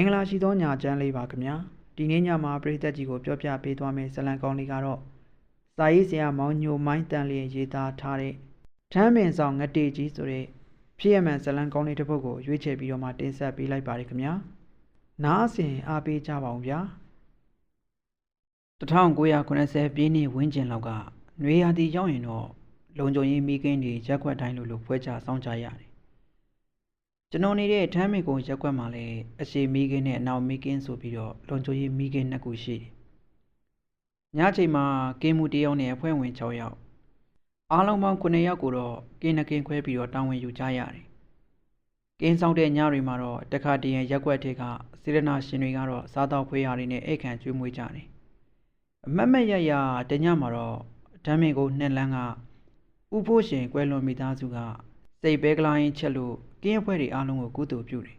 င်္ဂလာရှိသောညာချမ်းလေးပါခင်ဗျာဒီနေ့ညမှာပရိသတ်ကြီးကိုပြောပြပေးသွားမယ့်ဇလံကောင်းလေးကတော့စာရေးဆရာမောင်ညိုမိုင်းတန်လျင်ရေးသားထားတဲ့ထမ်းပင်ဆောင်ငတေကြီးဆိုတဲ့ဖြစ်ရမှန်ဇလံကောင်းလေးတစ်ပုဒ်ကိုရွေးချယ်ပြီးတော့မှတင်ဆက်ပေးလိုက်ပါတယ်ခင်ဗျာနားအစဉ်အားပေးကြပါအောင်ဗျာ1990ပြည့်နှစ်ဝန်းကျင်လောက်ကနွေရာသီရောက်ရင်တော့လုံခြုံရေးမိကင်းတွေရက်ွက်တိုင်းလိုလိုဖွဲကြစောင်းကြရတယ် ကျွန်တော်နေတဲ့ထမ်းမင်ကုန်းရက်ကွက်မှာလည်းအရှိမီးကင်းနဲ့အနောက်မီးကင်းဆိုပြီးတော့လွန်ချိုကြီးမီးကင်းနှစ်ခုရှိတယ်။ညချိန်မှာကင်းမှုတယောက်နဲ့အဖွဲ့ဝင်6ယောက်အားလုံးပေါင်း9ယောက်ကိုတော့ကင်းနှကင်းခွဲပြီးတော့တာဝန်ယူကြရတယ်။ကင်းဆောင်တဲ့ညတွေမှာတော့တခါတည်းရက်ကွက်တွေကစေရနာရှင်တွေကတော့စားတော့ဖွေးရတွေနဲ့အိတ်ခံကျွေးမွေးကြတယ်။အမတ်မတ်ရရတညမှာတော့ဓမ်းမင်ကုန်းနှစ်လန်းကဥဖို့ရှင်ကွဲလွန်မိသားစုကစိတ်ပဲကလိုင်းချက်လို့ ကင်းအဖွဲ့တွေအားလုံးကိုကုသိုလ်ပြုတယ်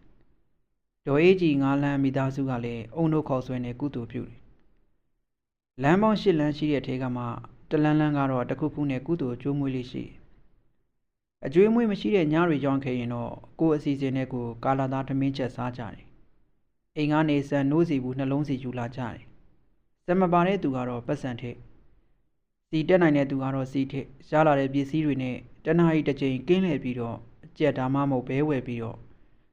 ။ဒေါ်အေးကြီးငါးလမ်းမိသားစုကလည်းအုံတို့ခေါ်ဆွဲနေကုသိုလ်ပြုတယ်။လမ်းပေါင်း၈လမ်းရှိတဲ့ထဲကမှတလန်းလန်းကတော့တစ်ခုခုနဲ့ကုသိုလ်ကျိုးမွေးလေးရှိ။အကျွေးမွေးမရှိတဲ့ညတွေကြောင်းခဲ့ရင်တော့ကိုယ်အစီအစဉ်နဲ့ကိုကာလာသားထမင်းချက်စားကြတယ်။အိမ်ကနေဆန်နိုးစီဘူးနှလုံးစီယူလာကြတယ်။စမပါတဲ့သူကတော့ပတ်စံထက်စီတက်နိုင်တဲ့သူကတော့စီထက်ရလာတဲ့ပစ္စည်းတွေနဲ့တနအီတစ်ချိန်ကင်းလှည့်ပြီးတော့ ကြက်ဒါမှမဟုတ်ဘဲဝယ်ပြီးတော့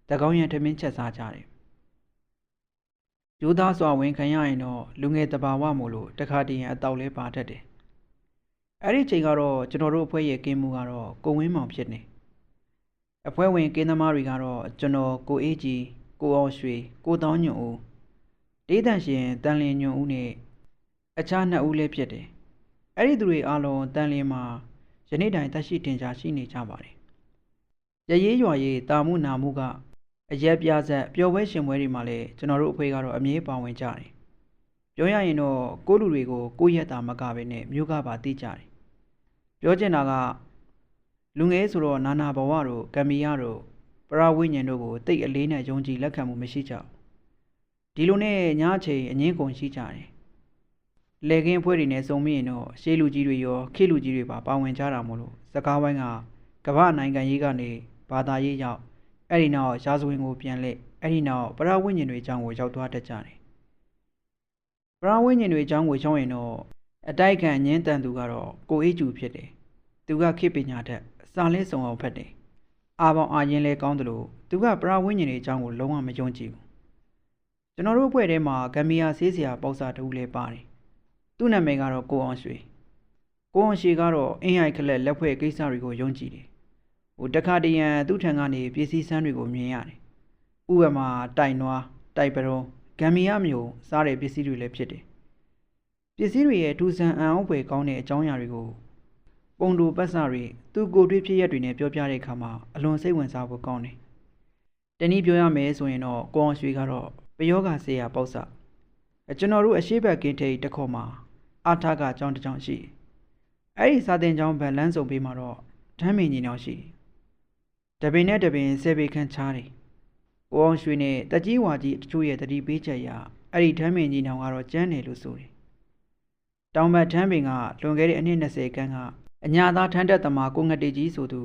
တကောင်းရံထမင်းချက်စားကြတယ်။ယူသားစွာဝင်ခံရရင်တော့လူငယ်တဘာဝမို့လို့တခါတည်းရင်အတောက်လဲပါတတ်တယ်။အဲ့ဒီချိန်ကတော့ကျွန်တော်တို့အဖွဲ့ရဲ့ကင်းမှုကတော့ကိုဝင်းမောင်ဖြစ်နေ။အဖွဲ့ဝင်ကင်းသမားတွေကတော့ကျွန်တော်ကိုအေးကြီးကိုအောင်ရွှေကိုတောင်းညွန့်ဦးဒေးတန်ရှင်တန်လင်းညွန့်ဦးနဲ့အခြားနှစ်ဦးလည်းဖြစ်တယ်။အဲ့ဒီသူတွေအားလုံးတန်လင်းမှာယနေ့တိုင်တက်ရှိတင်ရှားရှိနေကြပါတယ် ရရေးရွာရေးတာမှုနာမှုကအရက်ပြဆက်ပျော်ပွဲရှင်ပွဲတွေမှာလည်းကျွန်တော်တို့အဖွဲ့ကတော့အမြဲပါဝင်ကြတယ်ပြောရရင်တော့ကိုလူတွေကိုကိုရက်တာမကပဲနဲ့မြို့ကပါသိကြတယ်ပြောချင်တာကလူငယ်ဆိုတော့နာနာဘဝတို့ကံမီရတို့ပရဝိညာဉ်တို့ကိုတိတ်အလေးနဲ့ယုံကြည်လက်ခံမှုမရှိကြဘူးဒီလိုနဲ့ညအချိန်အငင်းကုန်ရှိကြတယ်လေကင်းအဖွဲ့တွေနဲ့စုံမိရင်တော့ရှေးလူကြီးတွေရောခေလူကြီးတွေပါပါဝင်ကြတာမို့လို့စကားဝိုင်းကကမ္ဘာနိုင်ငံရေးကနေ ဘာသာရေးရောက်အဲ့ဒီနောက်ရာဇဝင်ကိုပြန်လက်အဲ့ဒီနောက်ပရဝိညာဉ်တွေအကြောင်းကိုရောက်သွားတတ်ကြတယ်ပရဝိညာဉ်တွေအကြောင်းကိုရှောင်းရင်တော့အတိုက်ခံညင်းတန်သူကတော့ကိုအေးကျူဖြစ်တယ်သူကခေပညာထက်စာလဲစုံအောင်ဖတ်တယ်အာပေါင်အာရင်လဲကောင်းတယ်လို့သူကပရဝိညာဉ်တွေအကြောင်းကိုလုံးဝမယုံကြည်ဘူးကျွန်တော်တို့အဖွဲ့ထဲမှာဂမ်ဘီယာဆေးစရာပေါ့စာတူလည်းပါတယ်သူ့နာမည်ကတော့ကိုအောင်ရွှေကိုအောင်ရွှေကတော့အင်းအိုက်ခလက်လက်ဖွဲ့ကိစ္စတွေကိုယုံကြည်တယ် ဟိုတခါတရံသူ့ထံကနေပစ္စည်းစမ်းတွေကိုမြင်ရတယ်ဥပမာတိုင်နွားတိုက်ပရုံဂမ်မီယာမျိုးစားတဲ့ပစ္စည်းတွေလည်းဖြစ်တယ်ပစ္စည်းတွေရဲ့ထူဆန်အံ့ဩဖွယ်ကောင်းတဲ့အကြောင်းအရာတွေကိုပုံတူပတ်စတွေသူ့ကိုယ်တွေ့ဖြစ်ရက်တွေနဲ့ပြောပြတဲ့အခါမှာအလွန်စိတ်ဝင်စားဖို့ကောင်းတယ်တနည်းပြောရမယ်ဆိုရင်တော့ကိုအောင်ရွှေကတော့ပယောဂဆေးရပေါက်စကျွန်တော်တို့အရှိဘက်ကင်းထိတ်တစ်ခေါ်မှာအာထကအကြောင်းတစ်ကြောင်းရှိအဲ့ဒီစာတင်ကြောင်းဗလန်းစုံပေးမှာတော့ဓမ်းမင်ကြီးနောက်ရှိတယ် တပင်နဲ့တပင်ဆယ်ပေခန့်ချားတယ်။ကိုအောင်ရွှေနဲ့တကြီးဝါကြီးတချို့ရဲ့တတိပေးချက်ရအဲ့ဒီထမ်းပင်ကြီးနောင်ကတော့ကျန်းတယ်လို့ဆိုတယ်။တောင်ဘက်ထမ်းပင်ကလွန်ခဲ့တဲ့အနှစ်20ခန်းကအညာသားထမ်းတက်သမားကိုငတ်တေကြီးဆိုသူ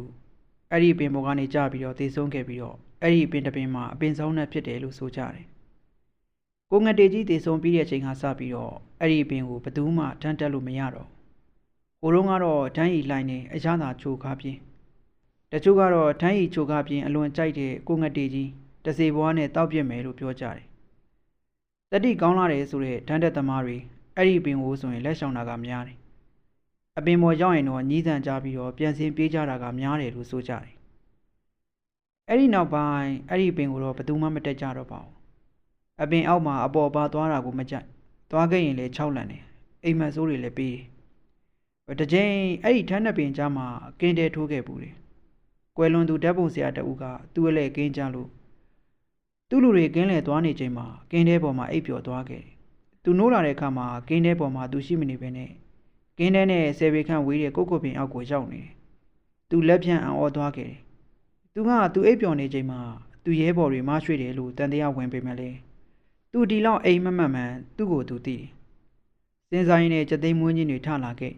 အဲ့ဒီပင်ပေါ်ကနေကြပြီးတော့သေဆုံးခဲ့ပြီးတော့အဲ့ဒီပင်တပင်မှာအပင်ဆောင်နဲ့ဖြစ်တယ်လို့ဆိုကြတယ်။ကိုငတ်တေကြီးသေဆုံးပြီးတဲ့အချိန်ကစပြီးတော့အဲ့ဒီပင်ကိုဘယ်သူမှထမ်းတက်လို့မရတော့။ဟိုတုန်းကတော့ထမ်းရီလိုင်းနေအရသာချိုကားပြင်း တချို့ကတော့ထန်းရီချိုကားပြင်အလွန်ကြိုက်တဲ့ကိုငတ်တေကြီးတစေဘွားနဲ့တောက်ပြစ်မယ်လို့ပြောကြတယ်။တတိကောင်းလာတယ်ဆိုတဲ့တန်းတက်သမားတွေအဲ့ဒီပင်ကိုဆိုရင်လက်ဆောင်တာကများတယ်။အပင်ပေါ်ရောက်ရင်တော့ညီးတန်ကြပြီးတော့ပြန်စင်းပြေးကြတာကများတယ်လို့ဆိုကြတယ်။အဲ့ဒီနောက်ပိုင်းအဲ့ဒီပင်ကိုတော့ဘယ်သူမှမတက်ကြတော့ပါဘူး။အပင်အောက်မှာအပေါ်ပါသွားတာကိုမကြိုက်။သွားခဲ့ရင်လည်း၆လန့်တယ်။အိမ်မက်ဆိုးတွေလည်းပေးတယ်။တကြိမ်အဲ့ဒီထန်းတဲ့ပင်ကြားမှာကင်းတဲထိုးခဲ့ပူတယ် ကွယ်လွန်သူဓာတ်ပုံဆရာတဦးကသူ့အလဲကင်းကြလို့သူ့လူတွေကင်းလဲသွားနေချိန်မှာကင်းတဲပေါ်မှာအိပ်ပျော်သွားခဲ့တယ်။သူနိုးလာတဲ့အခါမှာကင်းတဲပေါ်မှာသူရှိမနေဘဲနဲ့ကင်းတဲနဲ့ဆယ်ပေခန့်ဝေးတဲ့ကုတ်ကုတ်ပင်အောက်ကိုရောက်နေတယ်။သူလက်ဖြန့်အံ့ဩသွားခဲ့တယ်။သူကသူအိပ်ပျော်နေချိန်မှာသူရဲဘော်တွေမရွှေ့တယ်လို့တန်တရားဝင်ပေမဲ့လေသူဒီလောက်အိမ်မမတ်မှန်သူ့ကိုသူသိတယ်။စင်ဆိုင်နဲ့ကြသိမ်းမွင်းကြီးတွေထလာခဲ့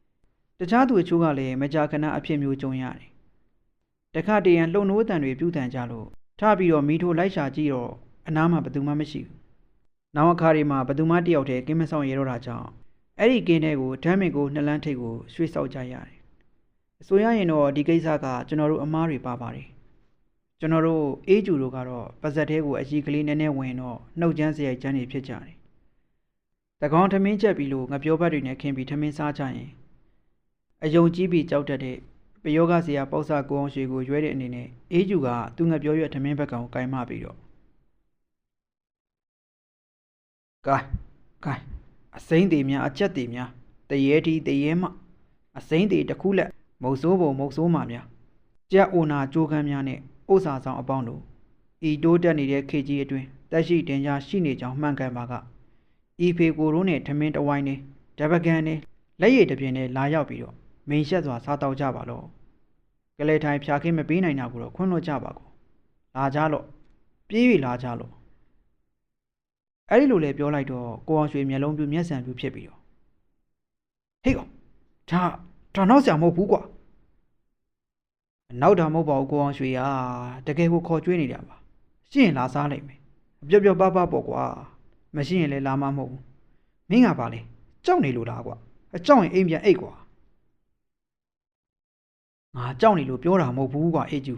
။တခြားသူအချို့ကလည်းမကြာခဏအဖြစ်မျိုးကြုံရတယ် တခါတရံလှုံနိုးတန်တွေပြုတ်တန်ကြလို့ထပြီးတော့မီးထိုးလိုက်ရှာကြည့်တော့အနားမှာဘယ်သူမှမရှိဘူးနောက်အခါတွေမှာဘယ်သူမှတယောက်တည်းကင်းမဆောင်ရတော့တာကြောင့်အဲ့ဒီကင်းတဲ့ကိုဓမ်းမင်ကိုနှလန်းထိပ်ကိုရွှေ့ဆောက်ကြရတယ်အဆိုရရင်တော့ဒီကိစ္စကကျွန်တော်တို့အမားတွေပါပါတယ်ကျွန်တော်တို့အေးကျူတို့ကတော့ပါဇက်သေးကိုအကြီးကလေးနည်းနည်းဝင်တော့နှုတ်ချမ်းစရိုက်ချမ်းတွေဖြစ်ကြတယ်တကောင်ထမင်းချက်ပြီးလို့ငပြောဘတ်တွေနဲ့ခင်းပြီးထမင်းစားကြရင်အယုံကြီးပြီးကြောက်တတ်တဲ့ ပယောဂစီယာပေါ့ဆာကိုအောင်ရွှေကိုရွဲတဲ့အနေနဲ့အေးကျူကသူငပြောရွက်ထမင်းဘက်ကောင်ကိုကင်မပြီးတော့ကဲကဲအစိမ့်တွေများအချက်တွေများတရေတီတရေမအစိမ့်တွေတစ်ခုလက်မုတ်ဆိုးပုံမုတ်ဆိုးမှများကြက်အိုနာကြိုးကမ်းများနဲ့ဥစ္စာဆောင်အပေါင်းတို့ဤတိုးတက်နေတဲ့ခေကြီးအတွင်းတက်ရှိတင်ကြားရှိနေကြောင်းမှန်ကန်ပါကဤဖေကိုရိုးနဲ့ထမင်းတဝိုင်းနဲ့ဓပကန်နဲ့လက်ရည်တစ်ပြင်းနဲ့လာရောက်ပြီးတော့ မိန်ရှက်စွာစားတောက်ကြပါလို့ကလေးထိုင်ဖြာခင်းမပေးနိုင်တာကိုတော့ခွင့်လွှတ်ကြပါကောလာကြလို့ပြေး၍လာကြလို့အဲ့ဒီလိုလေပြောလိုက်တော့ကိုအောင်ရွှေမျက်လုံးပြမျက်စံပြဖြစ်ပြီးတော့ဟေ့ကောင်ဒါဒါနောက်ဆရာမဟုတ်ဘူးကွာနောက်တာမဟုတ်ပါဘူးကိုအောင်ရွှေကတကယ်ကိုခေါ်ကျွေးနေတာပါရှိရင်လာစားလိုက်မယ်ပျော့ပျော့ပါပါပေါ့ကွာမရှိရင်လည်းလာမမဟုတ်ဘူးမင်းကပါလေကြောက်နေလို့လားကွာအကြောက်ရင်အိမ်ပြန်အိတ်ကွာ ငါကြောက်နေလို့ပြောတာမဟုတ်ဘူးကွာအေးကျူ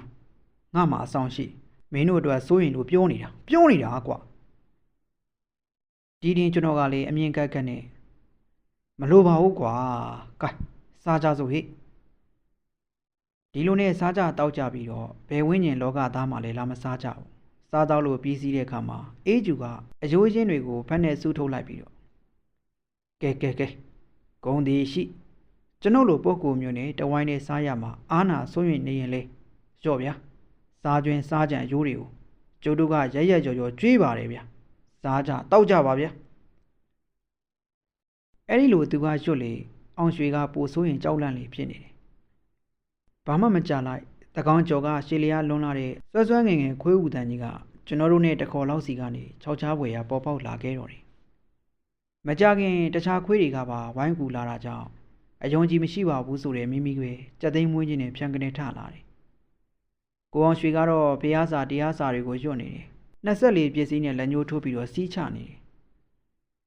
ငါမှအဆောင်ရှိမင်းတို့အတွက်စိုးရင်လို့ပြောနေတာပြောနေတာကွာဒီတင်ကျွန်တော်ကလည်းအမြင်ကက်ကက်နဲ့မလိုပါဘူးကွာကဲစားကြစို့ဟိဒီလိုနဲ့စားကြတောက်ကြပြီးတော့ဘယ်ဝင်းကျင်လောကသားမှလည်းလာမစားကြဘူးစားတော့လို့ပြီးစည်းတဲ့အခါမှာအေးကျူကအယိုးချင်းတွေကိုဖက်နဲ့စူးထုတ်လိုက်ပြီးတော့ကဲကဲကဲဂုံဒီရှိ ကျွန်ုပ်လိုပုံကိုမျိုးနဲ့တဝိုင်းနဲ့စားရမှာအာနာဆိုရင်နေရင်လေကြော့ဗျာစားကျွင်းစားကြံအယိုးတွေကိုကျုပ်တို့ကရရက်ကြော်ကြော်ကြွေးပါတယ်ဗျာစားကြတောက်ကြပါဗျာအဲ့ဒီလိုသူကရွတ်လေအောင်ရွှေကပိုဆိုးရင်ကြောက်လန့်လေဖြစ်နေတယ်ဘာမှမကြလိုက်တကောင်ကျော်ကရှေလျားလွန်လာတဲ့ဆွဲဆွဲငယ်ငယ်ခွေးဦးတန်ကြီးကကျွန်တော်တို့နဲ့တခေါ်လောက်စီကနေခြောက်ချားပွေရပေါ်ပေါက်လာခဲ့တော့တယ်မကြခင်တခြားခွေးတွေကပါဝိုင်းကူလာတာကြောင့် အယုံကြည်မရှိပါဘူးဆိုတဲ့မိမိကကြက်သိမ်းမွေးခြင်းနဲ့ဖြန်ကနေထလာတယ်ကိုအောင်ရွှေကတော့ဘုရားစာတရားစာတွေကိုညွတ်နေတယ်24ပစ္စည်းနဲ့လက်ညှိုးထိုးပြီးတော့စီးချနေတယ်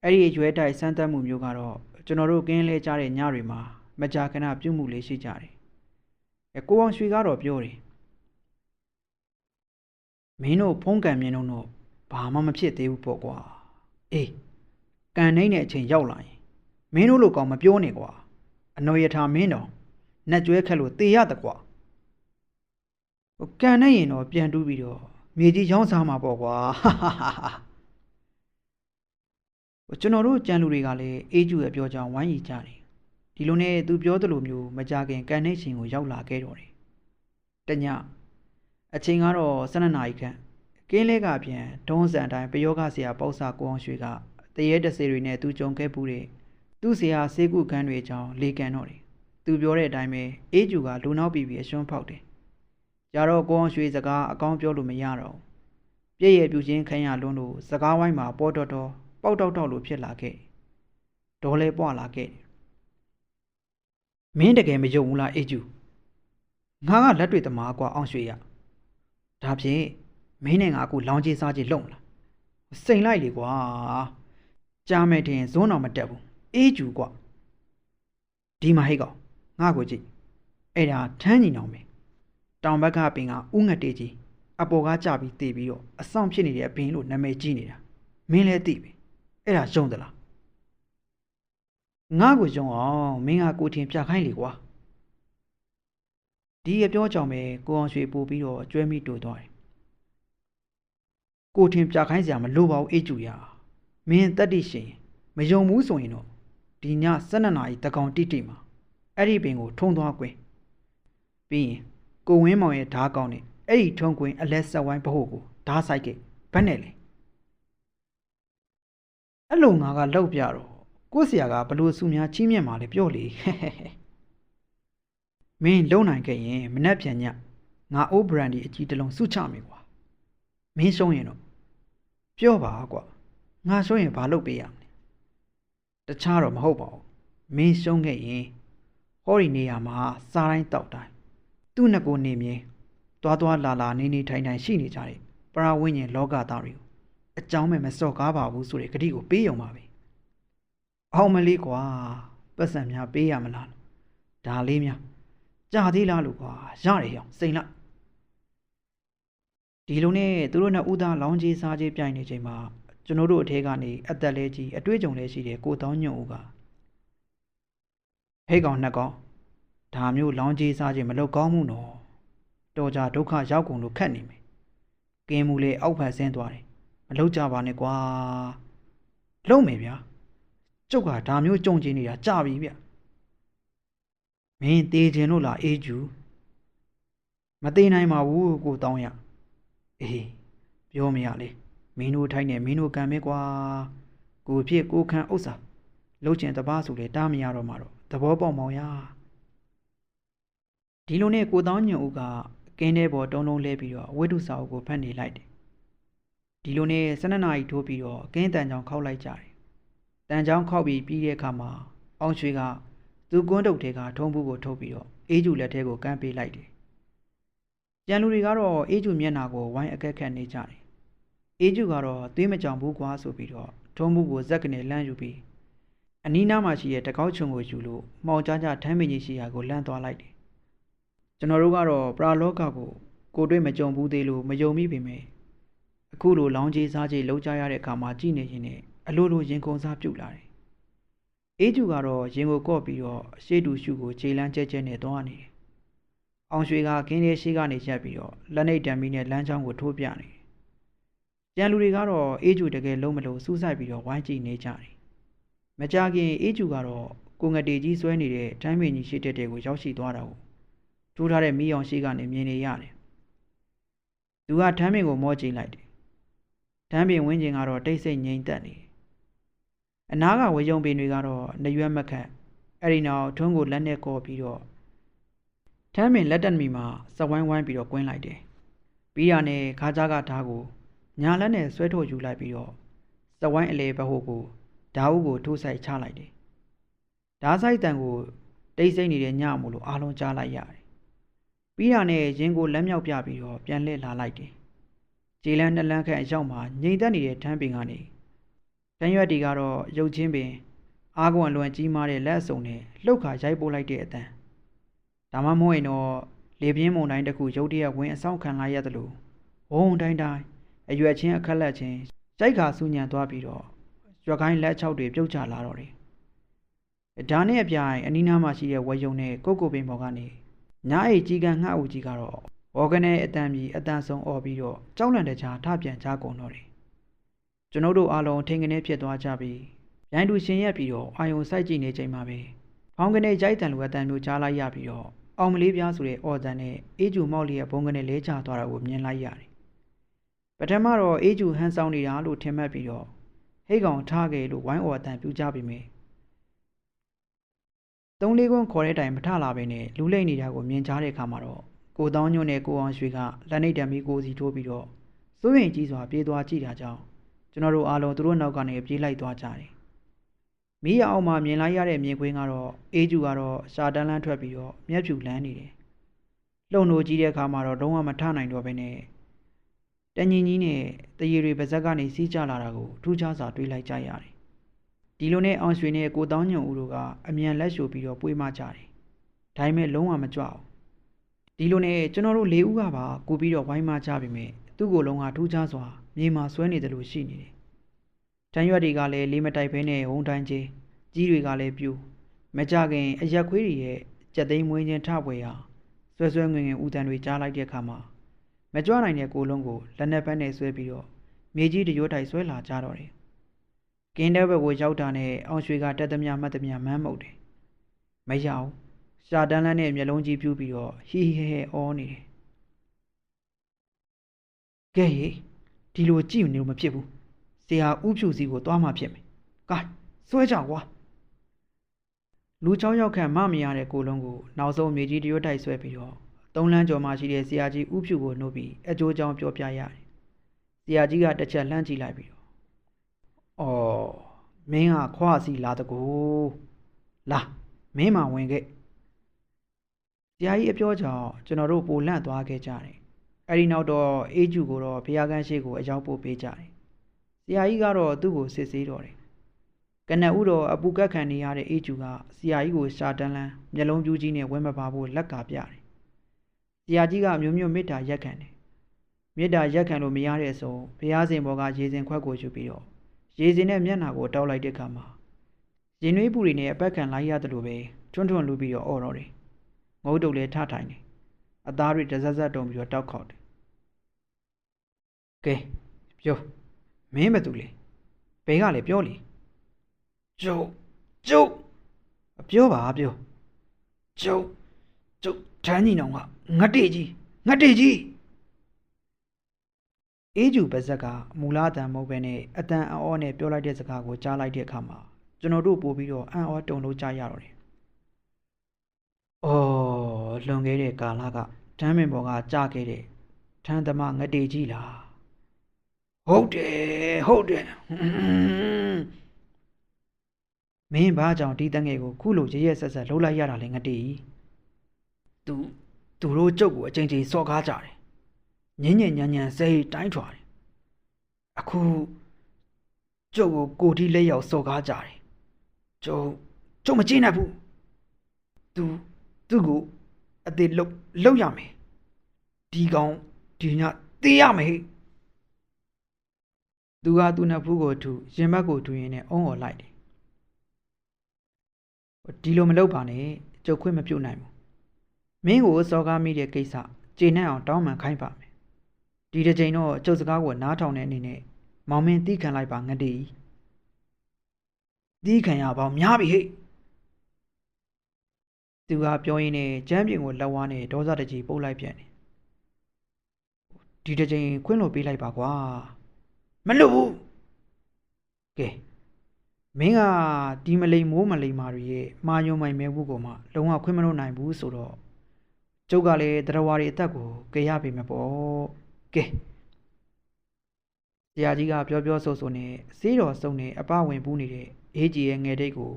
အဲ့ဒီအရွယ်တိုက်စမ်းသပ်မှုမျိုးကတော့ကျွန်တော်တို့ကင်းလဲကြတဲ့ညတွေမှာမကြာခဏပြုတ်မှုလေးရှိကြတယ်။အကိုအောင်ရွှေကတော့ပြောတယ်။မင်းတို့ဖုံးကံမြင်တော့ဘာမှမဖြစ်သေးဘူးပေါ့ကွာ။အေးကန်နှိမ့်တဲ့အချိန်ရောက်လာရင်မင်းတို့လိုကောင်မပြောနဲ့ကွာ။ အနော်ရထားမင်းတော့နှက်ကျွဲခက်လို့တေရတကွာ။ကန်နေရင်တော့ပြန်တူးပြီးတော့မြေကြီးရောင်းစားမှာပေါ့ကွာ။ကျွန်တော်တို့ကြံလူတွေကလည်းအေးကျူရဲ့ပြောကြောင်းဝိုင်းရီကြတယ်ဒီလိုနဲ့သူပြောသလိုမျိုးမကြခင်ကန်နေချင်းကိုရောက်လာခဲ့တော့တယ်တညအချိန်ကတော့12နာရီခန့်ကင်းလဲကပြန်ဒုံးစံတိုင်းပယောဂဆရာပေါ့စာကိုအောင်ရွှေကတရေတစေတွေနဲ့သူကြုံခဲ့ပူးတဲ့ သူ့ဆရာစေကုခန်းတွေအကြောင်းလေကန်တော့တယ်သူပြောတဲ့အတိုင်းပဲအေးကျူကလူနောက်ပြီးပြီးအရှွန်းဖောက်တယ်ကြတော့ကိုအောင်ရွှေစကားအကောင်းပြောလို့မရတော့ပြည့်ရဲ့ပြူချင်းခန်းရလွန်းလို့စကားဝိုင်းမှာပေါ်တော်တော်ပေါက်တောက်တောက်လိုဖြစ်လာခဲ့ဒေါ်လဲပွားလာခဲ့မင်းတကယ်မယုံဘူးလားအေဂျူငါကလက်တွေသမားကွာအောင်ရွှေရဒါဖြင့်မင်းနဲ့ငါအခုလောင်ကြီးစားကြီးလုံလားစိန်လိုက်လေကွာကြားမဲ့တင်ဇွန်းတော်မတက်ဘူး အေးကျူကွာဒီမှာဟိတ်ကောင်ငါ့ကိုကြည့်အဲ့ဒါထမ်းညီနောင်ပဲတောင်ဘက်ကပင်ကဥငတ်တေးကြီးအပေါ်ကကြပြီးတည်ပြီးတော့အဆောင်ဖြစ်နေတဲ့အပင်လို့နာမည်ကြီးနေတာမင်းလည်းသိပြီအဲ့ဒါယုံသလားငါ့ကိုယုံအောင်မင်းကကိုထင်ပြခိုင်းလေကွာဒီအပြောကြောင့်ပဲကိုအောင်ရွှေပို့ပြီးတော့ကျွဲမိတူသွားတယ်ကိုထင်ပြခိုင်းစရာမလိုပါဘူးအေးကျူရမင်းတက်တိရှင်မယုံဘူးဆိုရင်တော့ ဒီည12နာရီတကောင်တိတိမှာအဲ့ဒီပင်ကိုထုံသွားကွင်းပြီးရင်ကိုဝင်းမောင်ရဲ့ဓားကောင်းနဲ့အဲ့ဒီထုံကွင်းအလက်ဆက်ဝိုင်းဘဟုတ်ကိုဓားဆိုင်ခဲ့ဘယ်နဲ့လဲအဲ့လိုငါကလောက်ပြတော့ကို့ဆရာကဘလို့စုများချီးမြှင့်มาလဲပြောလေမင်းလုံနိုင်ခဲ့ရင်မနှက်ပြန်ညငါအိုးဘရန်ဒီအကြီးတလုံးစုချမယ်ကွာမင်းရှုံးရင်တော့ပြောပါကွာငါရှုံးရင်ဘာလုပ်ပေးရမလဲ တခြားတော့မဟုတ်ပါဘူးမင်းရှုံးခဲ့ရင်ဟောဒီနေရာမှာစားတိုင်းတောက်တိုင်းသူ့နှစ်ကိုနေမြင်တွားတွားလာလာနေနေထိုင်ထိုင်ရှိနေကြတယ်ပရာဝိညာဉ်လောကသားတွေကိုအကြောင်းမဲ့မစော့ကားပါဘူးဆိုတဲ့ဂတိကိုပေးရုံပါပဲအောင်မလေးကွာပတ်စံများပေးရမလားဒါလေးများကြာသေးလားလို့ကွာရတယ်ရောင်စိန်လိုက်ဒီလိုနဲ့သူတို့နှစ်ဦးသားလောင်းကြီးစားကြီးပြိုင်နေချိန်မှာ ကျွန်တော်တို့အထဲကနေအသက်လဲကြီးအတွေ့အကြုံလဲရှိတဲ့ကိုတောင်းညွန့်ဦးကဟဲ့ကောင်နှစ်ကောင်ဒါမျိုးလောင်းကြီးစားခြင်းမလုပ်ကောင်းဘူးနော်တော်ကြဒုက္ခရောက်ကုန်လို့ခက်နေမယ်ကင်းမှုလေးအောက်ဖက်ဆင်းသွားတယ်မလုပ်ကြပါနဲ့ကွာလုံမယ်ဗျာကျုပ်ကဒါမျိုးကြုံကျင်နေတာကြာပြီဗျမင်းသေးခြင်းလို့လားအေးကျူမသေးနိုင်ပါဘူးကိုတောင်းရအေးပြောမရလေ မင်းတို့ထိုင်းနေမင်းတို့ကံမဲကွာကိုဖြစ်ကိုခံဥစ္စာလှုပ်ချင်တပားဆိုလေတားမရတော့မှာတော့သဘောပေါက်မောင်ရဒီလိုနဲ့ကိုတောင်းညွန့်ဦးကကင်းတဲ့ပေါ်တုံးလုံးလဲပြီးတော့ဝိတုစာအုပ်ကိုဖတ်နေလိုက်တယ်ဒီလိုနဲ့12နာရီထိုးပြီးတော့ကင်းတန်ချောင်းခောက်လိုက်ကြတယ်တန်ချောင်းခောက်ပြီးပြီးတဲ့အခါမှာအောင်ရွှေကသူကွန်းတုတ်ထဲကထုံးဘူးကိုထုတ်ပြီးတော့အေးကျူလက်ထဲကိုကမ်းပေးလိုက်တယ်ကြံလူတွေကတော့အေးကျူမျက်နှာကိုဝိုင်းအကက်ခတ်နေကြတယ် အေးကျူကတော့သွေးမကြောင်ဘူးကွာဆိုပြီးတော့ထုံးဘူးကိုဇက်ကနေလှမ်းယူပြီးအနီးနားမှာရှိတဲ့တကောက်ချုံကိုယူလို့မှောင်ကြားကြထမ်းမင်းကြီးရှိရာကိုလှမ်းသွားလိုက်တယ်ကျွန်တော်တို့ကတော့ပရာလောကကိုကိုတွေ့မကြုံဘူးသေးလို့မယုံမိပေမဲ့အခုလိုလောင်းကြီးစားကြီးလှုပ်ကြရတဲ့အခါမှာကြည်နေရင်လည်းအလိုလိုရင်ကုန်စားပြုတ်လာတယ်အေးကျူကတော့ရင်ကိုကော့ပြီးတော့ရှေ့တူရှုကိုခြေလန်းကျဲကျဲနဲ့သွားနေတယ်အောင်ရွှေကကင်းလေးရှိကနေရက်ပြီးတော့လက်နှိပ်တံမီနဲ့လမ်းချောင်းကိုထိုးပြနေတယ် ကြံလူတွေကတော့အေးကျူတကယ်လုံးမလို့စူးစိုက်ပြီးတော့ဝိုင်းကြည့်နေကြတယ်မကြခင်အေးကျူကတော့ကိုငတေကြီးဆွဲနေတဲ့တိုင်းမင်းကြီးရှိတဲ့တဲ့ကိုရောက်ရှိသွားတာကိုထိုးထားတဲ့မီးအောင်ရှိကနေမြင်နေရတယ်သူကထမ်းပင်ကိုမောကြည့်လိုက်တယ်ထမ်းပင်ဝင်းကျင်ကတော့တိတ်ဆိတ်ငြိမ်သက်နေတယ်အနားကဝေယုံပင်တွေကတော့နှရွက်မခတ်အဲ့ဒီနောက်ထွန်းကိုလက်နဲ့ကော်ပြီးတော့ထမ်းပင်လက်တက်မီမှာစဝိုင်းဝိုင်းပြီးတော့ကွင်းလိုက်တယ်ပြီးရနဲ့ခါးကြားကဓာတ်ကို ညာလက်နဲ့ဆွဲထုတ်ယူလိုက်ပြီးတော့စဝိုင်းအလေဘဟုကိုဓာတ်ဦးကိုထိုးဆိုင်ချလိုက်တယ်ဓာတ်ဆိုင်တန်ကိုတိတ်ဆိတ်နေတဲ့ညမို့လို့အားလုံးကြားလိုက်ရတယ်ပြီးရနဲ့ရင်ကိုလက်မြောက်ပြပြီးတော့ပြန်လှည့်လာလိုက်တယ်ခြေလန်းနှစ်လန်းခန့်အရောက်မှာငြိမ်သက်နေတဲ့ထမ်းပင်ကနေတန်ရွက်တီကတော့ရုပ်ချင်းပင်အားကွန်လွန်ကြီးမားတဲ့လက်အစုံနဲ့လှုပ်ခါရိုက်ပို့လိုက်တဲ့အတန်ဒါမှမဟုတ်ရင်တော့လေပြင်းမုန်တိုင်းတစ်ခုရုတ်တရက်ဝင်အဆောင်ခံလာရသလိုဝုံတိုင်းတိုင်း အရွက်ချင်းအခက်လက်ချင်းစိုက်ခါဆူညံသွားပြီးတော့ရွက်ကိုင်းလက်ချောက်တွေပြုတ်ကျလာတော့တယ်ဒါနဲ့အပြိုင်အနီးနားမှာရှိတဲ့ဝယုံနဲ့ကိုကိုပင်ပေါ်ကနေညာအိတ်ကြီးကငှအူကြီးကတော့ဝေါ်ကနေအတန်ပြီးအတန်ဆုံးអော်ပြီးတော့ကြောက်လန့်တဲ့ချာထပြန်ချကုန်တော့တယ်ကျွန်ုပ်တို့အားလုံးထင်ကနေဖြစ်သွားကြပြီးရိုင်းတူရှင်ရက်ပြီးတော့အာယုံစိုက်ကြည့်နေချိန်မှာပဲဖောင်းကနေကြိုက်တန်လိုအတန်မျိုးကြားလိုက်ရပြီးတော့အောင်မလေးပြားဆိုတဲ့အော်တန်နဲ့အေးကျူမောက်လေးရဲ့ဘုံကနေလဲချသွားတာကိုမြင်လိုက်ရတယ် ပထမတော့အေးကျူဟန်ဆောင်နေတာလို့ထင်မှတ်ပြီးတော့ဟိတ်ကောင်ထားခဲ့လို့ဝိုင်းအော်တန်ပြူကြပြီမေသုံးလေးကွန်းခေါ်တဲ့တိုင်မထလာပဲနဲ့လူလိမ့်နေတာကိုမြင်ကြတဲ့အခါမှာတော့ကိုတောင်းညွန့်နဲ့ကိုအောင်ရွှေကလက်နှိပ်တံမီကိုစီထိုးပြီးတော့စိုးရင်ကြီးစွာပြေးသွားကြည့်တာကြောင့်ကျွန်တော်တို့အားလုံးသူတို့နောက်ကနေပြေးလိုက်သွားကြတယ်။မီးရအောင်မှမြင်လိုက်ရတဲ့မြင်ကွင်းကတော့အေးကျူကတော့ရှာတန်းလန်းထွက်ပြီးတော့မျက်ဖြူလန်းနေတယ်။လှုံလို့ကြီးတဲ့အခါမှာတော့လုံးဝမထနိုင်တော့ဘဲနဲ့ တန်ကြီးကြီးနဲ့တရေတွေပါဇက်ကနေစီးကျလာတာကိုထူးခြားစွာတွေးလိုက်ကြရတယ်။ဒီလိုနဲ့အောင်ရွှေနဲ့ကိုတောင်းညုံဦးတို့ကအမြန်လက်ရှို့ပြီးတော့ပွေးမကြတယ်။ဒါပေမဲ့လုံးဝမကြွအောင်ဒီလိုနဲ့ကျွန်တော်တို့၄ဦးကပါကူပြီးတော့ဝိုင်းမကြပြီမဲ့သူ့ကိုယ်လုံးကထူးခြားစွာမြေမှာဆွဲနေတယ်လို့ရှိနေတယ်။တန်ရွက်တွေကလည်းလေးမတိုက်ဖဲနဲ့ဝုံတိုင်းကြီးကြီးတွေကလည်းပြူမကြခင်အရက်ခွေးတွေရဲ့ကြက်သိမ်းမွေးခြင်းထပွဲဟာဆွဲဆွဲငွေငွေဦးတန်တွေကြားလိုက်တဲ့အခါမှာ မကြွနိုင်တဲ့ကိုလုံးကိုလက်နဲ့ပန်းနဲ့ဆွဲပြီးတော့မြေကြီးတရွတ်တိုင်ဆွဲလာကြတော့တယ်။ကင်းတဲ့ဘက်ကိုရောက်တာနဲ့အောင်ရွှေကတက်သမျှမှတ်သမျှမမ်းမုတ်တယ်။မရအောင်ရှာတန်းလန်းနဲ့မျက်လုံးကြီးပြူးပြီးတော့ဟီဟဲဟဲအောနေတယ်ကဲရေဒီလိုကြည့်နေလို့မဖြစ်ဘူးဆရာဥဖြူစီကိုသွားမှဖြစ်မယ်ကဲစွဲကြကွာလူချောင်းရောက်ခန့်မမရတဲ့ကိုလုံးကိုနောက်ဆုံးမြေကြီးတရွတ်တိုက်ဆွဲပြီးတော့ သုံးလန်းကျော်မှရှိတဲ့ဆရာကြီးဥဖြူကိုနှုတ်ပြီးအကျိုးကြောင့်ပြောပြရတယ်ဆရာကြီးကတစ်ချက်လှမ်းကြည့်လိုက်ပြီးတော့အော်မင်းကခွာစီလာတကူလာမင်းမှဝင်ခဲ့ဆရာကြီးအပြောကြောင့်ကျွန်တော်တို့ပိုလန့်သွားခဲ့ကြတယ်အဲဒီနောက်တော့အေးကျူကိုတော့ဘုရားကန်းရှိကိုအရောက်ပို့ပေးကြတယ်ဆရာကြီးကတော့သူ့ကိုစစ်ဆေးတော့တယ်ကနဦးတော့အပူကက်ခံနေရတဲ့အေးကျူကဆရာကြီးကိုရှာတန်းလန်းမျက်လုံးပြူးကြီးနဲ့ဝဲမပါဖို့လက်ကပြတယ် ဆရာကြီးကမျိုးမျိုးမေတ္တာရက်ခံတယ်မေတ္တာရက်ခံလို့မရတဲ့ဆိုဘုရားရှင်ဘောကရေစင်ခွက်ကိုယူပြီးတော့ရေစင်နဲ့မျက်နှာကိုတောက်လိုက်တဲ့အခါမှာရင်နွေးပူတွေနဲ့အပတ်ခံလိုက်ရတယ်လို့ပဲထွန်းထွန်းလူပြီးတော့အော်တော့တယ်ငုတ်တုတ်လည်းထထိုင်တယ်အသားတွေတစက်စက်တုံပြီးတော့တောက်ခေါက်တယ်ကဲပြောမင်းမတူလေဘယ်ကလဲပြောလေကျုပ်ကျုပ်ပြောပါပြောကျုပ်ကျုပ် ထန်းကြီးနောင်ကငတ်တေကြီးငတ်တေကြီးအေးကျူပါဇက်ကမူလာတန်မဟုတ်ပဲနဲ့အတန်အောနဲ့ပြောလိုက်တဲ့စကားကိုကြားလိုက်တဲ့အခါမှာကျွန်တော်တို့ပို့ပြီးတော့အံ့ဩတုန်လို့ကြားရတော့တယ်။အော်လွန်ခဲ့တဲ့ကာလကထမ်းမင်ပေါ်ကကြားခဲ့တဲ့ထမ်းသမားငတေကြီးလား။ဟုတ်တယ်ဟုတ်တယ်။မင်းဘာကြောင့်ဒီတငယ်ကိုခုလိုရရဆက်ဆက်လှုပ်လိုက်ရတာလဲငတေကြီး။ तू သူတို့ကြုတ်ကိုအချိန်ချင်းစော်ကားကြတယ်။ညင်ညင်ညံညံစိတ်တိုင်းထွာတယ်။အခုကျုပ်ကိုကိုတီလက်ရောက်စော်ကားကြတယ်။ကျုပ်ကျုပ်မကြည့်နိုင်ဘူး။ तू သူ့ကိုအသေးလုတ်လုတ်ရမယ်။ဒီကောင်ဒီညတေးရမယ်ဟဲ့။သူကသူ့နှစ်ဖူးကိုထူရင်ဘတ်ကိုထူရင်းနဲ့အုံးအော်လိုက်တယ်။ဒီလိုမလုပ်ပါနဲ့ကျုပ်ခွင့်မပြုတ်နိုင်ဘူး။ မင်းကိုစော်ကားမိတဲ့ကိစ္စကျေနပ်အောင်တောင်းပန်ခိုင်းပါမယ်။ဒီတစ်ချိန်တော့ကျုပ်စကားကိုနားထောင်တဲ့အနေနဲ့မောင်မင်းတီးခံလိုက်ပါငတိတီးခံရပေါင်းများပြီဟဲ့သူကပြောရင်းနဲ့ကျမ်းပြင်ကိုလက်ဝါးနဲ့ဒေါသတကြီးပုတ်လိုက်ပြန်တယ်ဒီတစ်ချိန်ခွင့်လို့ပေးလိုက်ပါကွာမလို့ဘူးကဲမင်းကဒီမလိမ်မိုးမလိမ်မာတွေရဲ့မာယုံမိုင်မဲဘူးကိုမှလုံးဝခွင့်မလို့နိုင်ဘူးဆိုတော့ ကျုပ်ကလည်းတရားဝါတွေအသက်ကိုကြရပေမဲ့ပေါ့ကဲဆရာကြီးကပြောပြောဆိုဆိုနဲ့စေးတော်စုံနဲ့အပဝင်ပူးနေတဲ့အေးကြီးရဲ့ငယ်တိတ်ကို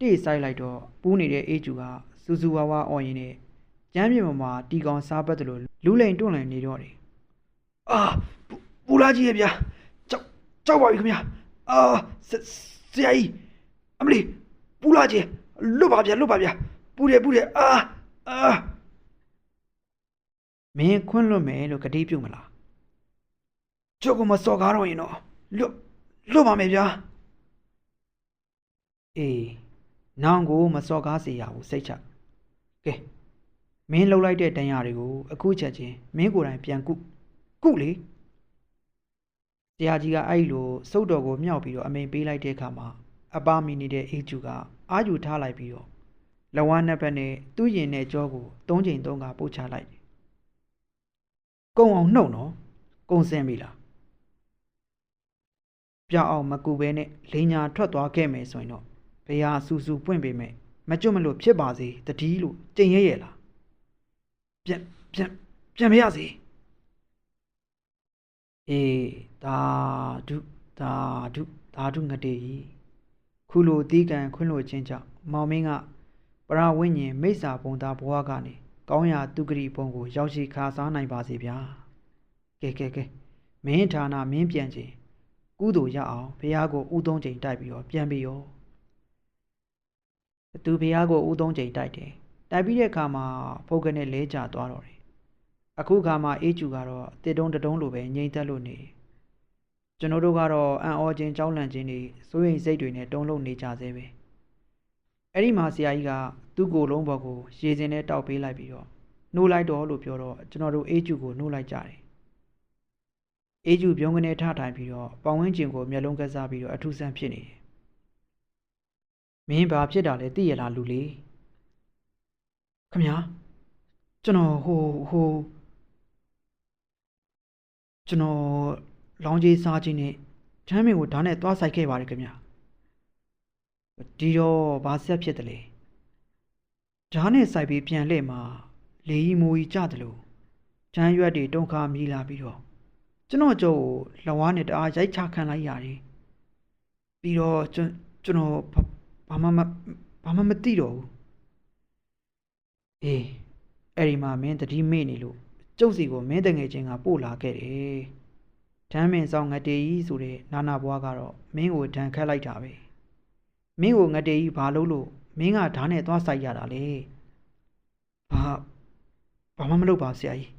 တိတ်ဆိုင်လိုက်တော့ပူးနေတဲ့အေးကျူကစူးစူးဝါးဝါအော်ရင်နဲ့ကျမ်းမြေပေါ်မှာတီကောင်စားပတ်တယ်လို့လူလိန်တွန့်လိန်နေတော့တယ်အာပူလာကြီးရဲ့ဗျာကြောက်ကြောက်ပါပြီခင်ဗျာအာဆရာကြီးအမလီပူလာကြီးလွတ်ပါဗျာလွတ်ပါဗျာပူတယ်ပူတယ်အာအာ မင်းခွန့်လွတ်မယ်လို့ကတိပြုမလားကျုပ်ကမစော်ကားတော့ရင်တော့လွတ်လွတ်ပါမယ်ဗျာအေးနောင်ကိုမစော်ကားစေရဘူးစိတ်ချကဲမင်းလှုပ်လိုက်တဲ့တန်ရာတွေကိုအခုချက်ချင်းမင်းကိုယ်တိုင်ပြန်ကုကုလေတရားကြီးကအဲ့လိုစုတ်တော်ကိုမြောက်ပြီးတော့အမိန်ပေးလိုက်တဲ့အခါမှာအပါမီနေတဲ့အေဂျူကအာယူထားလိုက်ပြီးတော့လဝါနှစ်ဘက်နဲ့သူ့ရင်နဲ့ကြောကိုသုံးချိန်သုံးကပို့ချလိုက်တယ် ကုံအောင်နှုတ်နော်ကုံစင်ပြီလားပြောက်အောင်မကူဘဲနဲ့လင်းညာထွက်သွားခဲ့မယ်ဆိုရင်တော့ဘုရားစူစူပွင့်ပေမဲ့မကြွမလို့ဖြစ်ပါစေတတိလို့ကြင်ရဲရဲ့လားပြန်ပြန်ပြန်မရစေအေးဒါဒုဒါဒုဒါဒုငတေဤခုလိုတီးကံခွင့်လို့ချင်းကြောင့်မောင်မင်းကပရဝိညာဉ်မိစ္ဆာပုံသားဘဝကနေ ကောင်းရာတုဂရိပုံကို ရောက်ရှိခါစားနိုင်ပါစေဗျာကဲကဲကဲမင်းဌာနမင်းပြန်ချင်းကုသိုလ်ရအောင်ဘုရားကိုဥသုံးချိန်တိုက်ပြီးတော့ပြန်ပြီးရောသူဘုရားကိုဥသုံးချိန်တိုက်တယ်တိုက်ပြီးတဲ့အခါမှာဖုတ်ကနေလဲကျသွားတော့တယ်အခုခါမှာအေးကျူကတော့တစ်တုံးတုံးလိုပဲငြိမ့်သက်လို့နေကျွန်တော်တို့ကတော့အံ့ဩခြင်းကြောက်လန့်ခြင်းတွေစိုးရိမ်စိတ်တွေနဲ့တုံးလုံးနေကြသေးပဲအဲ့ဒီမှာဆရာကြီးက သူ့ကိုယ်လုံးဘော်ကိုရေစင်နဲ့တောက်ပေးလိုက်ပြီးတော့နှိုးလိုက်တော့လို့ပြောတော့ကျွန်တော်တို့အေးကျူကိုနှိုးလိုက်ကြတယ်အေးကျူပြုံးကနေထထိုင်ပြီးတော့ပေါင်ဝင်းကျင်ကိုမျက်လုံးကစားပြီးတော့အထူးဆန်းဖြစ်နေတယ်မင်းဘာဖြစ်တာလဲသိရလားလူလေးခမညာကျွန်တော်ဟိုဟိုကျွန်တော်လောင်းကြီးစားခြင်းနဲ့ထမ်းမင်ကိုဓာတ်နဲ့သွားဆိုင်ခဲ့ပါတယ်ခင်ဗျာဒီတော့ဘာဆက်ဖြစ်တယ်လဲ ဓာတ်နဲ့ဆိုင်ပြီးပြန်လှည့်မှာလေကြီးမိုးကြီးကြတယ်လို့ချမ်းရွက်တွေတုံခါမြည်လာပြီးတော့ကျွန်တော်ကြောကိုလဝါးနဲ့တအားရိုက်ချခံလိုက်ရတယ်ပြီးတော့ကျွန်ကျွန်တော်ဘာမှမဘာမှမသိတော့ဘူးအေးအဲ့ဒီမှာမင်းတတိမေ့နေလို့ကျုပ်စီကိုမင်းတငယ်ချင်းကပို့လာခဲ့တယ်ထမ်းမင်းဆောင်ငတေကြီးဆိုတဲ့နာနာဘွားကတော့မင်းကိုဒဏ်ခတ်လိုက်တာပဲမင်းကိုငတေကြီးဘာလို့လို့ မင်းကဓာတ်နဲ့သွားဆိုင်ရတာလေဘာဘာမှမလုပ်ပါဆရာကြီး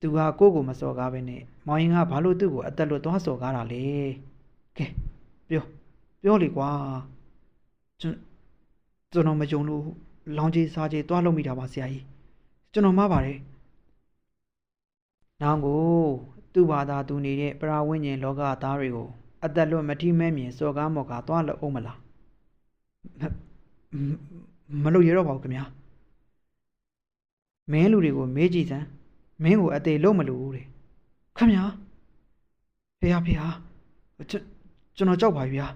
သူကကိုယ့်ကိုမစော်ကားပဲနဲ့မောင်ရင်ကဘာလို့သူ့ကိုအသက်လွတ်သွားစော်ကားတာလဲကဲပြောပြောလေကွာကျွန်ကျွန်တော်မကြုံလို့လောင်ကြီးစားကြီးသွားလုပ်မိတာပါဆရာကြီးကျွန်တော်မှားပါတယ်နောင်ကိုသူ့ဘာသာသူနေတဲ့ပရာဝိညာဉ်လောကသားတွေကိုအသက်လွတ်မထိမဲမြင်စော်ကားမော်ကားသွားလို့အောင်မလား မမလုပ်ရတော့ပါဘူးခင်ဗျာမင်းလူတွေကိုမေးကြည့်စမ်းမင်းကိုအသေးလုံးမလို့တဲ့ခင်ဗျာဖေဟာဖေဟာကျွန်ကျွန်တော်ကြောက်ပါပြီဗျာ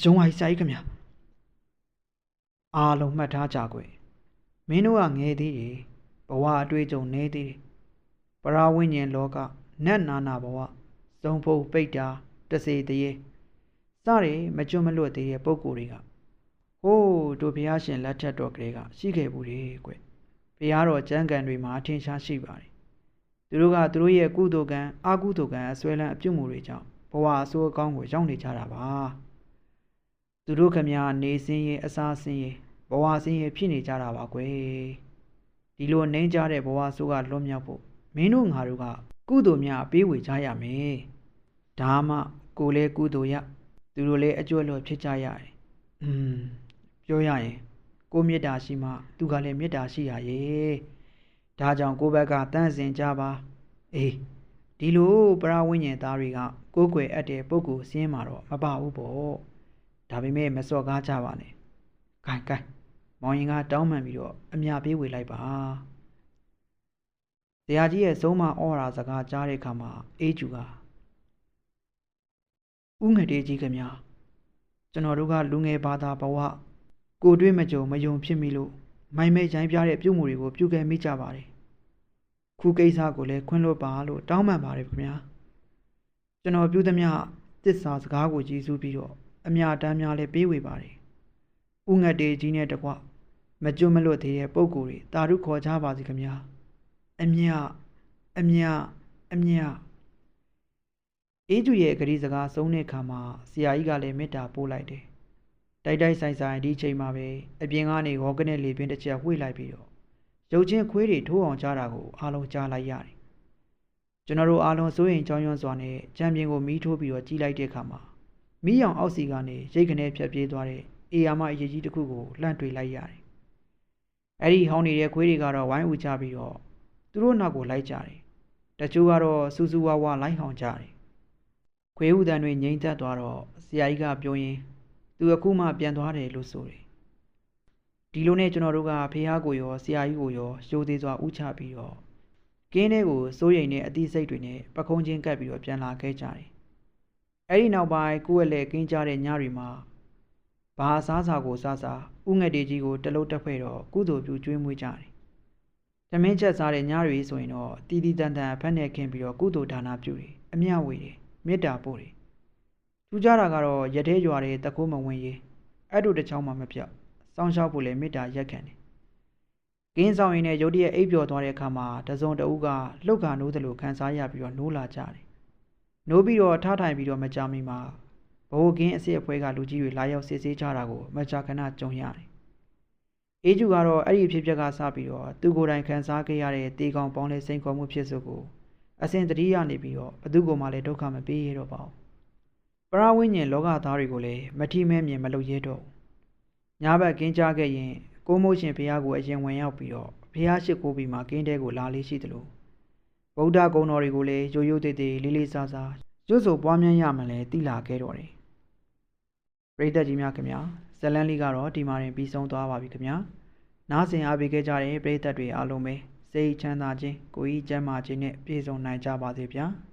ဇုံဝိုင်းစာကြီးခင်ဗျာအားလုံးမှတ်ထားကြကွယ်မင်းတို့ကငယ်သေးတယ်ဘဝအတွေ့အကြုံနေသေးတယ်ပရာဝိညာဉ်လောကနတ်နာနာဘဝဇုံဖုတ်ပိတ်တာတစေတရေစတယ်မကျွတ်မလွတ်သေးတဲ့ပုံကိုယ်တွေက ဟိုးတို့ဘုရားရှင်လက်ထက်တော်ကလေးကရှိခဲ့ဘူးလေကွဘုရားတော်ကျမ်းဂန်တွေမှာအထင်ရှားရှိပါတယ်သူတို့ကသူတို့ရဲ့ကုသိုလ်ကံအာကုသိုလ်ကံအစွဲလန်းအပြုတ်မှုတွေကြောင့်ဘဝအဆိုးအကောင်းကိုရောက်နေကြတာပါသူတို့ခမညာနေစင်းရင်အစားစင်းရင်ဘဝစင်းရင်ဖြစ်နေကြတာပါကွယ်ဒီလိုနှင်းကြတဲ့ဘဝဆိုးကလွတ်မြောက်ဖို့မင်းတို့ငါတို့ကကုသိုလ်များပေးဝေကြရမယ်ဒါမှကိုယ်လည်းကုသိုလ်ရသူတို့လည်းအကျွတ်လွတ်ဖြစ်ကြရတယ်อืม ပြောရရင်ကိုမေတ္တာရှိမှသူကလည်းမေတ္တာရှိရရဲ့ဒါကြောင့်ကိုယ့်ဘက်ကတန့်စင်ကြပါအေးဒီလိုပရဝိညာဉ်သားတွေကကိုယ်ွယ်အပ်တဲ့ပုဂ္ဂိုလ်စင်းမှာတော့မပါဘူးပေါ့ဒါပေမဲ့မစော့ကားကြပါနဲ့ခိုင်ခိုင်မောင်ရင်ကတောင်းပန်ပြီးတော့အမြပေးဝေလိုက်ပါတရားကြီးရဲ့ဆုံးမဩဝါဒစကားကြားတဲ့အခါမှာအေးကျူကဥငတေးကြီးခင်ဗျာကျွန်တော်တို့ကလူငယ်ဘာသာဘဝ ကိုတွေးမကြုံမယုံဖြစ်မိလို့မိုင်မဲရိုင်းပြတဲ့ပြုမှုတွေကိုပြုခဲ့မိကြပါတယ်ခုကိစ္စကိုလည်းခွင့်လွှတ်ပါလို့တောင်းပန်ပါတယ်ခင်ဗျာကျွန်တော်ပြုသမျှတစ္ဆာစကားကိုကြည်စူးပြီးတော့အမြတမ်းများလည်းပေးဝေပါတယ်ဥငတ်တေကြီးနဲ့တကွမကျွတ်မလွတ်သေးတဲ့ပုံကိုယ်တွေတာရုခေါ်ကြပါစီခင်ဗျာအမြအမြအမြအေးကျူရဲ့ဂရီစကားဆုံးတဲ့အခါမှာဆရာကြီးကလည်းမေတ္တာပို့လိုက်တယ် တိုက်တိုက်ဆိုင်ဆိုင်ဒီချိန်မှာပဲအပြင်ကနေရောကနဲ့လေပင်တစ်ချက်ဝှေ့လိုက်ပြီးတော့ရုပ်ချင်းခွေးတွေထိုးအောင်ကြားတာကိုအားလုံးကြားလိုက်ရတယ်ကျွန်တော်တို့အားလုံးစိုးရင်ကြောင်းရွံ့စွာနဲ့ကြံပြင်ကိုမီးထိုးပြီးတော့ကြီးလိုက်တဲ့အခါမှာမီးရောင်အောက်စီကနေရိတ်ခနဲဖြတ်ပြေးသွားတဲ့အေယာမအရေးကြီးတစ်ခုကိုလှမ်းတွေ့လိုက်ရတယ်အဲ့ဒီဟောင်းနေတဲ့ခွေးတွေကတော့ဝိုင်းဦးကြပြီးတော့သူတို့နောက်ကိုလိုက်ကြတယ်တချို့ကတော့စူးစူးဝါးဝါလိုက်ဟောင်ကြတယ်ခွေးဥတန်တွေငိမ့်သက်သွားတော့ဆရာကြီးကပြောရင်း သူအခုမှပြန်သွားတယ်လို့ဆိုတယ်ဒီလိုနဲ့ကျွန်တော်တို့ကဖေဟာကိုရောဆရာကြီးကိုရောရှိုးသေးစွာဥချပြီးတော့ကင်းထဲကိုစိုးရိမ်တဲ့အသည့်စိတ်တွေနဲ့ပခုံးချင်းကပ်ပြီးတော့ပြန်လာခဲ့ကြတယ်အဲ့ဒီနောက်ပိုင်းကိုယ့်ရဲ့လေကင်းကြတဲ့ညတွေမှာဘာစားစာကိုစားစားဥငက်တေကြီးကိုတလုံးတက်ဖွဲ့တော့ကုသိုလ်ပြုကျွေးမွေးကြတယ်။သမင်းချက်စားတဲ့ညတွေဆိုရင်တော့တီတီတန်တန်ဖက်နဲ့ခင်းပြီးတော့ကုသိုလ်ဒါနပြုတယ်။အမျှဝေတယ်။မေတ္တာပို့တယ်။ထူး ခြားတာကတော့ရသေးရွာတဲ့တကိုးမဝင်ရေးအဲ့တို့တစ်ချောင်းမှမပြောက်စောင်းရှောက်ဖို့လည်းမေတ္တာရက်ခံတယ်။ကင်းဆောင်ရင်နဲ့ရုတ်တရက်အိပ်ပျော်သွားတဲ့အခါမှာတစုံတဦးကလှုပ်ခါနိုးတယ်လို့ခံစားရပြီးတော့နိုးလာကြတယ်။နိုးပြီးတော့ထားထိုင်ပြီးတော့မကြမီမှာဘိုးကင်းအစ်စ်အဖွဲကလူကြီးတွေလာရောက်စစ်ဆေးကြတာကိုမကြာခဏကြုံရတယ်။အေးကျူကတော့အဲ့ဒီအဖြစ်အပျက်ကစပြီးတော့သူကိုယ်တိုင်ခံစားခဲ့ရတဲ့တေကောင်ပေါင်းလဲစိန်ခေါ်မှုဖြစ်စုကိုအစဉ်တတိယနေပြီးတော့ဘသူကမှလည်းဒုက္ခမပေးရတော့ပါဘူး။ ပရဝိညာဉ်လောကသားတွေကိုလည်းမထီမဲ့မြင်မလုပ်ရတော့ဘူး။ညာဘက်ကင်းကြခဲ့ရင်ကိုမိုးရှင်ဘုရားကိုအရင်ဝင်ရောက်ပြီးတော့ဘုရားရှိခိုးပြီးမှကင်းတဲကိုလာလေးရှိသလိုဗုဒ္ဓဂုဏ်တော်တွေကိုလည်းရိုးရိုးသေးသေးလေးလေးစားစားကျွတ်ဆိုပွားများရမှလည်းတိလာခဲ့တော့တယ်ပရိသတ်ကြီးများခင်ဗျာဇလန်လေးကတော့ဒီမှာရင်ပြီးဆုံးသွားပါပြီခင်ဗျာနားဆင်အားပေးခဲ့ကြတဲ့ပရိသတ်တွေအားလုံးပဲစိတ်ချမ်းသာခြင်းကိုယ်ဤကျန်းမာခြင်းနဲ့ပြည့်စုံနိုင်ကြပါစေဗျာ။